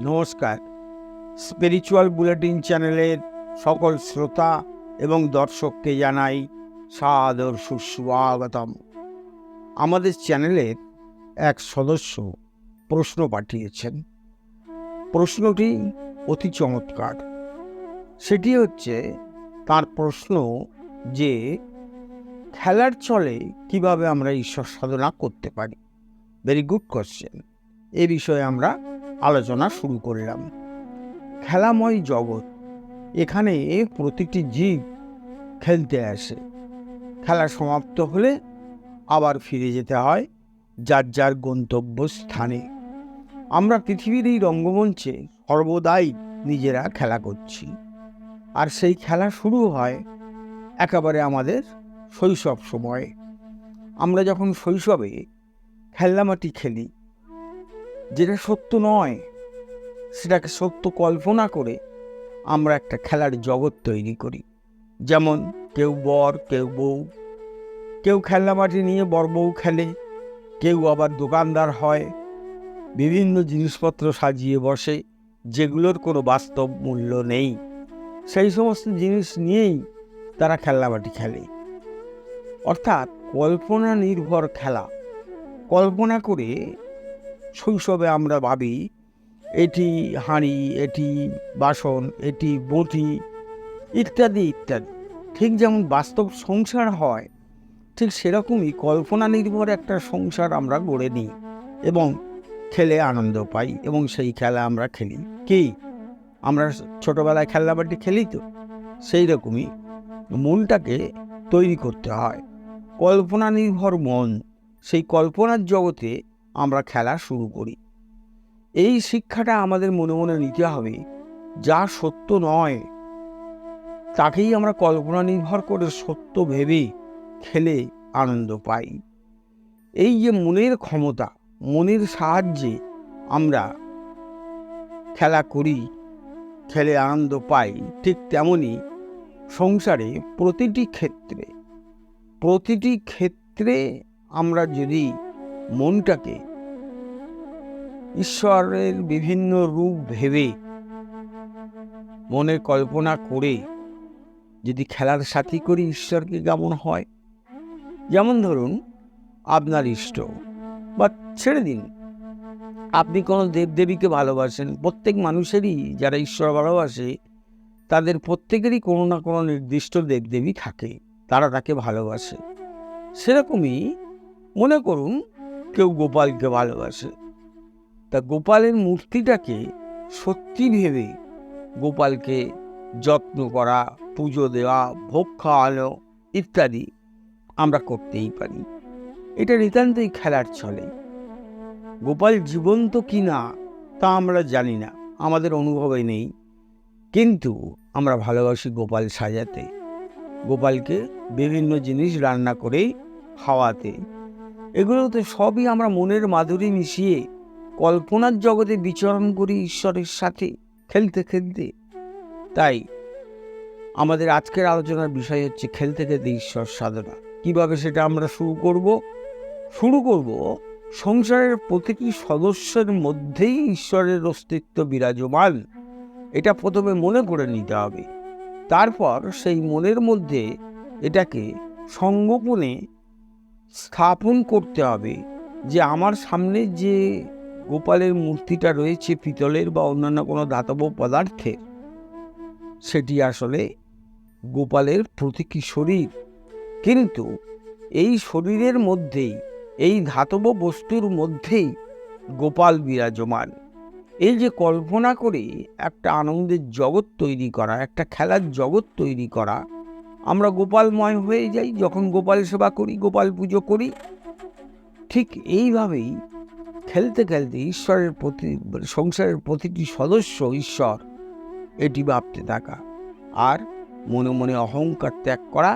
নমস্কার। Spiritual bulletin চ্যানেলের সকল শ্রোতা এবং দর্শককে জানাই সাদর সুস্বাগতম। আমাদের চ্যানেলের এক সদস্য প্রশ্ন পাঠিয়েছেন। প্রশ্নটি অতি চমৎকার। সেটি হচ্ছে, তার প্রশ্ন যে, খেলার চলে কীভাবে আমরা ঈশ্বর সাধনা করতে পারি? ভেরি গুড কোশ্চেন এ বিষয়ে আমরা আলোচনা শুরু করলাম। খেলাময় জগৎ, এখানে প্রতিটি জীব খেলতে আসে। খেলা সমাপ্ত হলে আবার ফিরে যেতে হয় যার যার গন্তব্য স্থানে আমরা পৃথিবীর এই রঙ্গমঞ্চে সর্বদাই নিজেরা খেলা করছি। আর সেই খেলা শুরু হয় একেবারে আমাদের শৈশব সময়ে। আমরা যখন শৈশবে খেলনামাটি খেলি যেটা সত্য নয়, সেটাকে সত্য কল্পনা করে আমরা একটা খেলার জগৎ তৈরি করি। যেমন কেউ বর, কেউ বউ, কেউ খেলনামাটি নিয়ে বর বউ খেলে, কেউ আবার দোকানদার হয়, বিভিন্ন জিনিসপত্র সাজিয়ে বসে, যেগুলোর কোনো বাস্তব মূল্য নেই। সেই সমস্ত জিনিস নিয়েই তারা খেলনামাটি খেলে। অর্থাৎ কল্পনা নির্ভর খেলা। কল্পনা করে শৈশবে আমরা ভাবি, এটি হাঁড়ি, এটি বাসন, এটি বটি ইত্যাদি ইত্যাদি। ঠিক যেমন বাস্তব সংসার হয়, ঠিক সেরকমই কল্পনা নির্ভর একটা সংসার আমরা গড়ে নিই এবং খেলে আনন্দ পাই এবং সেই খেলা আমরা খেলি। কি? আমরা ছোটোবেলায় খেলনাবাটি খেলি তো? সেই রকমই মনটাকে তৈরি করতে হয়। কল্পনা নির্ভর মন, সেই কল্পনার জগতে আমরা খেলা শুরু করি। এই শিক্ষাটা আমাদের মনে মনে নিতে হবে, যা সত্য নয়। তাকেই আমরা কল্পনা নির্ভর করে সত্য ভেবে খেলে আনন্দ পাই। এই যে মনের ক্ষমতা, মনের সাহায্যে আমরা খেলা করি, খেলে আনন্দ পাই, ঠিক তেমনি সংসারে প্রতিটি ক্ষেত্রে প্রতিটি ক্ষেত্রে আমরা যদি মনটাকে ঈশ্বরের বিভিন্ন রূপ ভেবে মনে কল্পনা করে যদি খেলার সাথী করি ঈশ্বরকে কেমন হয়, যেমন ধরুন আপনার ইষ্ট, বা ছেড়ে দিন। আপনি কোনো দেবদেবীকে ভালোবাসেন, প্রত্যেক মানুষেরই যারা ঈশ্বর ভালোবাসে, তাদের প্রত্যেকেরই কোনো না কোনো নির্দিষ্ট দেবদেবী থাকে, তারা তাকে ভালোবাসে। সেরকমই মনে করুন কেউ গোপালকে ভালোবাসে। তা গোপালের মূর্তিটাকে সত্যি ভেবে গোপালকে যত্ন করা, পুজো দেওয়া, ভোগ খাওয়ানো ইত্যাদি আমরা করতেই পারি। এটা নিতান্তই খেলার চলে গোপাল জীবন্ত কি না, তা আমরা জানি না, আমাদের অনুভবে নেই। কিন্তু আমরা ভালোবাসি গোপাল সাজাতে। গোপালকে বিভিন্ন জিনিস রান্না করে খাওয়াতে। এগুলোতে সবই আমরা মনের মাধুরী মিশিয়ে কল্পনার জগতে বিচরণ করি ঈশ্বরের সাথে, খেলতে খেলতে। তাই আমাদের আজকের আলোচনার বিষয় হচ্ছে খেলতে খেলতে ঈশ্বর সাধনা। কীভাবে সেটা আমরা শুরু করব? শুরু করব সংসারের প্রতিটি সদস্যের মধ্যেই ঈশ্বরের অস্তিত্ব বিরাজমান। এটা প্রথমে মনে করে নিতে হবে। তারপর সেই মনের মধ্যে এটাকে সঙ্গোপনে স্থাপন করতে হবে যে আমার সামনে যে গোপালের মূর্তিটা রয়েছে পিতলের বা অন্যান্য কোনো ধাতব পদার্থের, সেটি আসলে গোপালের প্রতীকী শরীর। কিন্তু এই শরীরের মধ্যেই, এই ধাতব বস্তুর মধ্যেই গোপাল বিরাজমান। এই যে কল্পনা করে একটা আনন্দের জগৎ তৈরি করা, একটা খেলার জগৎ তৈরি করা আমরা গোপালময় হয়ে যাই, যখন গোপাল সেবা করি, গোপাল পুজো করি। ঠিক এইভাবেই খেলতে খেলতে ঈশ্বরের প্রতি, সংসারের প্রতিটি সদস্য ঈশ্বর, এটি ভাবতে থাকা। আর মনে মনে অহংকার ত্যাগ করা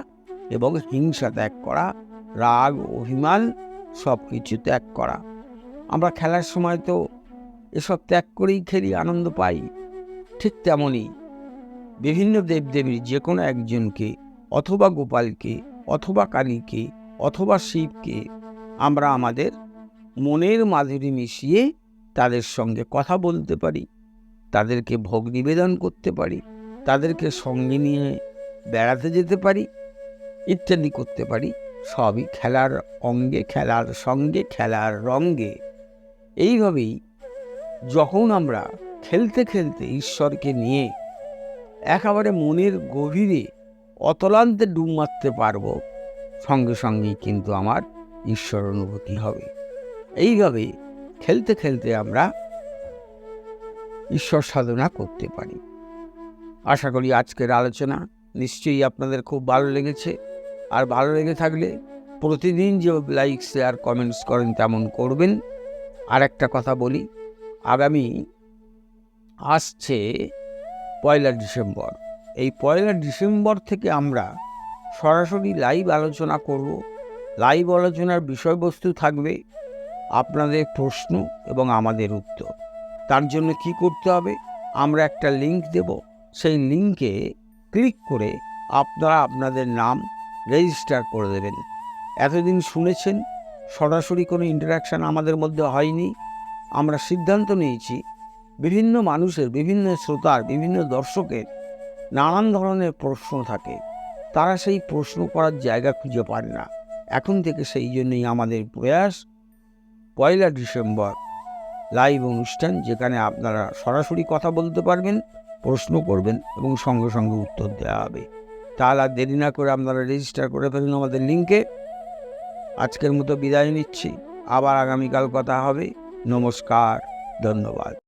এবং হিংসা ত্যাগ করা, রাগ অভিমান সব কিছু ত্যাগ করা। আমরা খেলার সময় তো এসব ত্যাগ করেই খেলি, আনন্দ পাই। ঠিক তেমনই বিভিন্ন দেবদেবীর যে কোনো একজনকে অথবা গোপালকে, অথবা কালীকে, অথবা শিবকে আমরা আমাদের মনের মাধুরী মিশিয়ে তাদের সঙ্গে কথা বলতে পারি, তাদেরকে ভোগ নিবেদন করতে পারি, তাদেরকে সঙ্গে নিয়ে বেড়াতে যেতে পারি, ইত্যাদি করতে পারি। সবই খেলার অঙ্গে, খেলার সঙ্গে, খেলার রঙ্গে। এইভাবেই যখন আমরা খেলতে খেলতে ঈশ্বরকে নিয়ে একেবারে মনের গভীরে অতলান্তে ডুব মারতে পারব। সঙ্গে সঙ্গেই কিন্তু আমার ঈশ্বর অনুভূতি হবে। এইভাবে খেলতে খেলতে আমরা ঈশ্বর সাধনা করতে পারি। আশা করি আজকের আলোচনা নিশ্চয়ই আপনাদের খুব ভালো লেগেছে। আর ভালো লেগে থাকলে প্রতিদিন যে লাইক, শেয়ার, কমেন্টস করেন তেমন করবেন। আর একটা কথা বলি, আগামী আসছে পয়লা ডিসেম্বর। এই পয়লা ডিসেম্বর থেকে আমরা সরাসরি লাইভ আলোচনা করব। লাইভ আলোচনার বিষয়বস্তু থাকবে আপনাদের প্রশ্ন এবং আমাদের উত্তর। তার জন্য কি করতে হবে? আমরা একটা লিংক দেব। সেই লিংকে ক্লিক করে আপনারা আপনাদের নাম রেজিস্টার করে দেবেন। এতদিন শুনেছেন, সরাসরি কোনো ইন্টারাকশান আমাদের মধ্যে হয়নি। আমরা সিদ্ধান্ত নিয়েছি, বিভিন্ন মানুষের, বিভিন্ন শ্রোতার, বিভিন্ন দর্শকের নানান ধরনের প্রশ্ন থাকে। তারা সেই প্রশ্ন করার জায়গা খুঁজে পান না। এখন থেকে সেই জন্যই আমাদের প্রয়াস পয়লা ডিসেম্বর লাইভ অনুষ্ঠান, যেখানে আপনারা সরাসরি কথা বলতে পারবেন, প্রশ্ন করবেন এবং সঙ্গে সঙ্গে উত্তর দেওয়া হবে। তাহলে আর দেরি না করে আপনারা রেজিস্টার করে ফেলুন আমাদের লিঙ্কে আজকের মতো বিদায় নিচ্ছি। আবার আগামীকাল কথা হবে। নমস্কার, ধন্যবাদ।